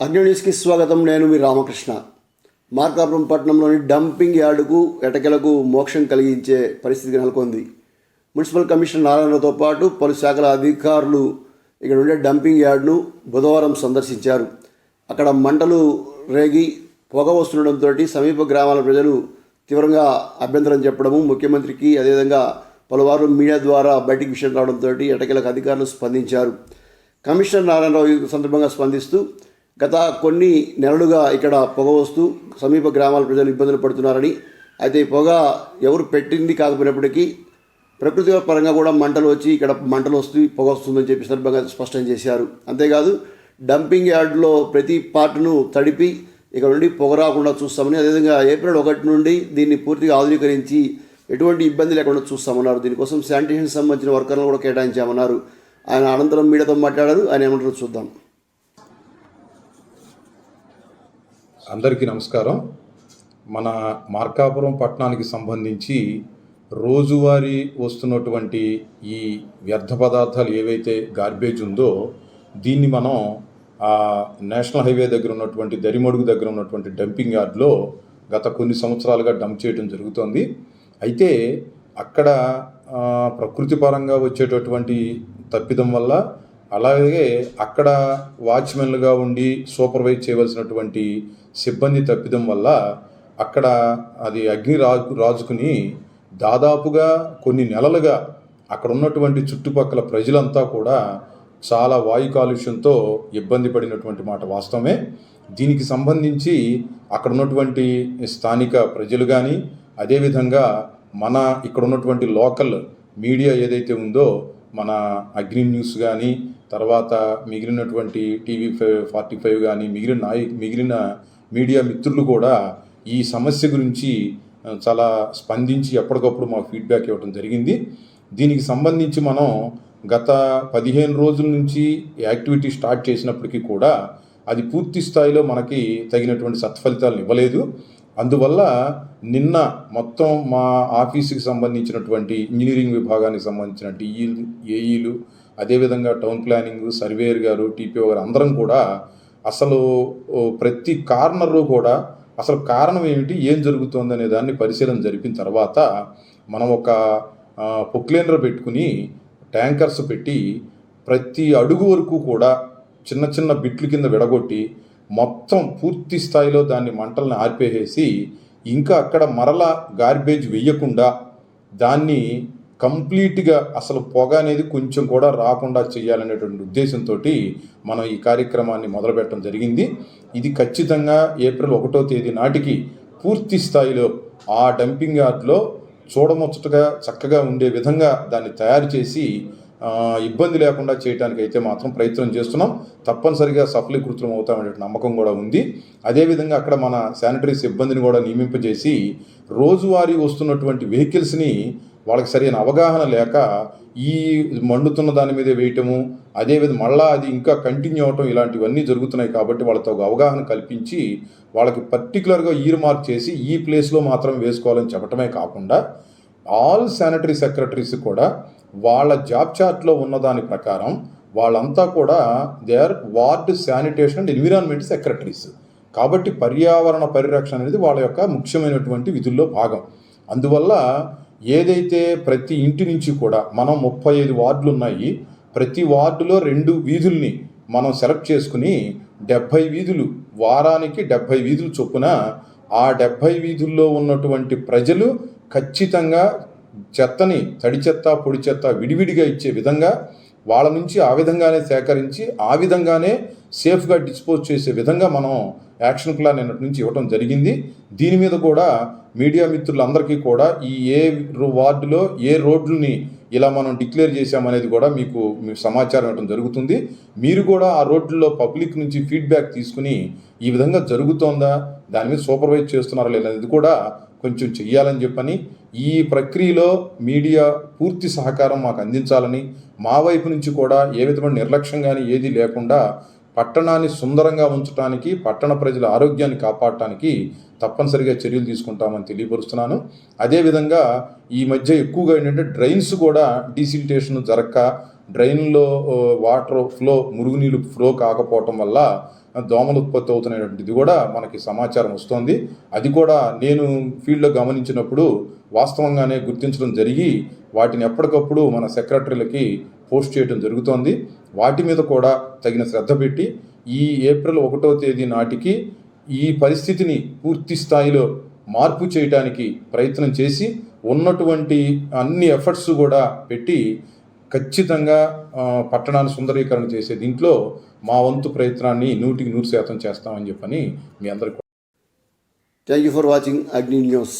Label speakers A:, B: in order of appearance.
A: అగ్నిన్యూస్కి స్వాగతం. నేను మీ రామకృష్ణ. మార్కాపురం పట్టణంలోని డంపింగ్ యార్డుకు ఎటకెలకు మోక్షం కలిగించే పరిస్థితి నెలకొంది. మున్సిపల్ కమిషనర్ నారాయణతో పాటు పలు శాఖల అధికారులు ఇక్కడ ఉండే డంపింగ్ యార్డును బుధవారం సందర్శించారు. అక్కడ మంటలు రేగి పొగ వస్తుండటంతో సమీప గ్రామాల ప్రజలు తీవ్రంగా అభ్యంతరం చెప్పడము ముఖ్యమంత్రికి అదేవిధంగా పలువారు మీడియా ద్వారా బయటికి విషయం రావడంతో ఎటకెలకు అధికారులు స్పందించారు. కమిషనర్ నారాయణరావు సందర్భంగా స్పందిస్తూ గత కొన్ని నెలలుగా ఇక్కడ పొగ వస్తూ సమీప గ్రామాల ప్రజలు ఇబ్బందులు పడుతున్నారని అయితే ఈ పొగ ఎవరు పెట్టింది కాకపోయినప్పటికీ ప్రకృతి పరంగా కూడా మంటలు వచ్చి ఇక్కడ మంటలు వస్తూ పొగ వస్తుందని చెప్పి సందర్భంగా స్పష్టం చేశారు. అంతేకాదు డంపింగ్ యార్డులో ప్రతి పార్ట్ను తడిపి ఇక్కడ నుండి పొగ రాకుండా చూస్తామని అదేవిధంగా ఏప్రిల్ ఒకటి నుండి దీన్ని పూర్తిగా ఆధునీకరించి ఎటువంటి ఇబ్బంది లేకుండా చూస్తామన్నారు. దీనికోసం శానిటేషన్ సంబంధించిన వర్కర్లను కూడా కేటాయించామన్నారు. ఆయన అనంతరం మీడియాతో మాట్లాడారు. ఆయన ఏమంటారో చూద్దాం.
B: అందరికీ నమస్కారం. మన మార్కాపురం పట్టణానికి సంబంధించి రోజువారీ వస్తున్నటువంటి ఈ వ్యర్థ పదార్థాలు ఏవైతే గార్బేజ్ ఉందో దీన్ని మనం ఆ నేషనల్ హైవే దగ్గర ఉన్నటువంటి దరిమడుగు దగ్గర ఉన్నటువంటి డంపింగ్ యార్డ్లో గత కొన్ని సంవత్సరాలుగా డంప్ చేయడం జరుగుతోంది. అయితే అక్కడ ప్రకృతిపరంగా ప్రకృతి పరంగా వచ్చేటటువంటి తప్పిదం వల్ల అలాగే అక్కడ వాచ్మెన్లుగా ఉండి సూపర్వైజ్ చేయవలసినటువంటి సిబ్బంది తప్పిదం వల్ల అక్కడ అది అగ్ని రాజు రాజుకుని దాదాపుగా కొన్ని నెలలుగా అక్కడ ఉన్నటువంటి చుట్టుపక్కల ప్రజలంతా కూడా చాలా వాయు కాలుష్యంతో ఇబ్బంది పడినటువంటి మాట వాస్తవమే. దీనికి సంబంధించి అక్కడ ఉన్నటువంటి స్థానిక ప్రజలు కానీ అదేవిధంగా మన ఇక్కడ ఉన్నటువంటి లోకల్ మీడియా ఏదైతే ఉందో మన అగ్ని న్యూస్ కానీ తర్వాత మిగిలినటువంటి టీవీ ఫైవ్ ఫార్టీ ఫైవ్ కానీ మిగిలిన నాయ మిగిలిన మీడియా మిత్రులు కూడా ఈ సమస్య గురించి చాలా స్పందించి ఎప్పటికప్పుడు మా ఫీడ్బ్యాక్ ఇవ్వడం జరిగింది. దీనికి సంబంధించి మనం గత పదిహేను రోజుల నుంచి యాక్టివిటీ స్టార్ట్ చేసినప్పటికీ కూడా అది పూర్తి స్థాయిలో మనకి తగినటువంటి సత్ఫలితాలను ఇవ్వలేదు. అందువల్ల నిన్న మొత్తం మా ఆఫీసుకి సంబంధించినటువంటి ఇంజనీరింగ్ విభాగానికి సంబంధించిన టీఈలు e ఏఈలు అదేవిధంగా టౌన్ ప్లానింగ్ సర్వేయర్ గారు టీపీఓ గారు అందరం కూడా అసలు ప్రతి కార్నర్లో కూడా అసలు కారణం ఏమిటి ఏం జరుగుతుంది అనే దాన్ని పరిశీలన జరిపిన తర్వాత మనం ఒక పొక్లేనర్ పెట్టుకుని ట్యాంకర్స్ పెట్టి ప్రతి అడుగు వరకు కూడా చిన్న చిన్న బిట్లు కింద విడగొట్టి మొత్తం పూర్తి స్థాయిలో దాన్ని మంటలను ఆర్పేసేసి ఇంకా అక్కడ మరల గార్బేజ్ వేయకుండా దాన్ని కంప్లీట్గా అసలు పొగ అనేది కొంచెం కూడా రాకుండా చేయాలనేటువంటి ఉద్దేశంతో మనం ఈ కార్యక్రమాన్ని మొదలుపెట్టడం జరిగింది. ఇది ఖచ్చితంగా ఏప్రిల్ ఒకటో తేదీ నాటికి పూర్తి స్థాయిలో ఆ డంపింగ్ యార్డ్లో చూడముచ్చటగా చక్కగా ఉండే విధంగా దాన్ని తయారు చేసి ఇబ్బంది లేకుండా చేయడానికి అయితే మాత్రం ప్రయత్నం చేస్తున్నాం. తప్పనిసరిగా సఫలీకృతం అవుతామనే నమ్మకం కూడా ఉంది. అదేవిధంగా అక్కడ మన శానిటరీ సిబ్బందిని కూడా నియమింపజేసి రోజువారీ వస్తున్నటువంటి వెహికల్స్ని వాళ్ళకి సరైన అవగాహన లేక ఈ మండుతున్న దాని మీద వేయటము అదేవిధంగా మళ్ళా అది ఇంకా కంటిన్యూ అవటం ఇలాంటివన్నీ జరుగుతున్నాయి కాబట్టి వాళ్ళతో ఒక అవగాహన కల్పించి వాళ్ళకి పర్టికులర్గా ఈర్ మార్క్ చేసి ఈ ప్లేస్లో మాత్రం వేసుకోవాలని చెప్పటమే కాకుండా ఆల్ శానిటరీ సెక్రటరీస్ కూడా వాళ్ళ జాబ్ చార్ట్లో ఉన్నదాని ప్రకారం వాళ్ళంతా కూడా they are ward sanitation and environment secretaries. కాబట్టి పర్యావరణ పరిరక్షణ అనేది వాళ్ళ యొక్క ముఖ్యమైనటువంటి విధుల్లో భాగం. అందువల్ల ఏదైతే ప్రతి ఇంటి నుంచి కూడా మనం ముప్పై ఐదు వార్డులు ఉన్నాయి ప్రతి వార్డులో రెండు వీధుల్ని మనం సెలెక్ట్ చేసుకుని డెబ్భై వీధులు వారానికి డెబ్భై వీధులు చొప్పున ఆ డెబ్భై వీధుల్లో ఉన్నటువంటి ప్రజలు ఖచ్చితంగా చెత్తని తడి చెత్త పొడి చెత్త విడివిడిగా ఇచ్చే విధంగా వాళ్ళ నుంచి ఆ విధంగానే సేకరించి ఆ విధంగానే సేఫ్గా డిస్పోజ్ చేసే విధంగా మనం యాక్షన్ ప్లాన్ నిన్నటి నుంచి ఇవ్వడం జరిగింది. దీని మీద కూడా మీడియా మిత్రులందరికీ కూడా ఈ ఏ రో- వార్డులో ఏ రోడ్లని ఇలా మనం డిక్లేర్ చేశామనేది కూడా మీకు సమాచారం ఇవ్వడం జరుగుతుంది. మీరు కూడా ఆ రోడ్లలో పబ్లిక్ నుంచి ఫీడ్బ్యాక్ తీసుకుని ఈ విధంగా జరుగుతోందా దాని మీద సూపర్వైజ్ చేస్తున్నారా లేదనేది కూడా కొంచెం చెయ్యాలని చెప్పని ఈ ప్రక్రియలో మీడియా పూర్తి సహకారం మాకు అందించాలని మా వైపు నుంచి కూడా ఏ విధమైన నిర్లక్ష్యం కానీ ఏది లేకుండా పట్టణాన్ని సుందరంగా ఉంచడానికి పట్టణ ప్రజల ఆరోగ్యాన్ని కాపాడటానికి తప్పనిసరిగా చర్యలు తీసుకుంటామని తెలియపరుస్తున్నాను. అదేవిధంగా ఈ మధ్య ఎక్కువగా ఏంటంటే డ్రైన్స్ కూడా డీసిల్టేషన్ జరక్క డ్రైన్లో వాటర్ ఫ్లో మురుగునీళ్ళు ఫ్లో కాకపోవటం వల్ల దోమలు ఉత్పత్తి అవుతున్నటువంటిది కూడా మనకి సమాచారం వస్తోంది. అది కూడా నేను ఫీల్డ్లో గమనించినప్పుడు వాస్తవంగానే గుర్తించడం జరిగి వాటిని ఎప్పటికప్పుడు మన సెక్రటరీలకి పోస్ట్ చేయడం జరుగుతోంది. వాటి మీద కూడా తగిన శ్రద్ధ పెట్టి ఈ ఏప్రిల్ ఒకటో తేదీ నాటికి ఈ పరిస్థితిని పూర్తి స్థాయిలో మార్పు చేయడానికి ప్రయత్నం చేసి ఉన్నటువంటి అన్ని ఎఫర్ట్స్ కూడా పెట్టి ఖచ్చితంగా పట్టణాన్ని సుందరీకరణ చేసే దీంట్లో మా వంతు ప్రయత్నాన్ని నూటికి నూరు శాతం చేస్తామని చెప్పని మీ అందరికీ
A: thank you for watching Agni news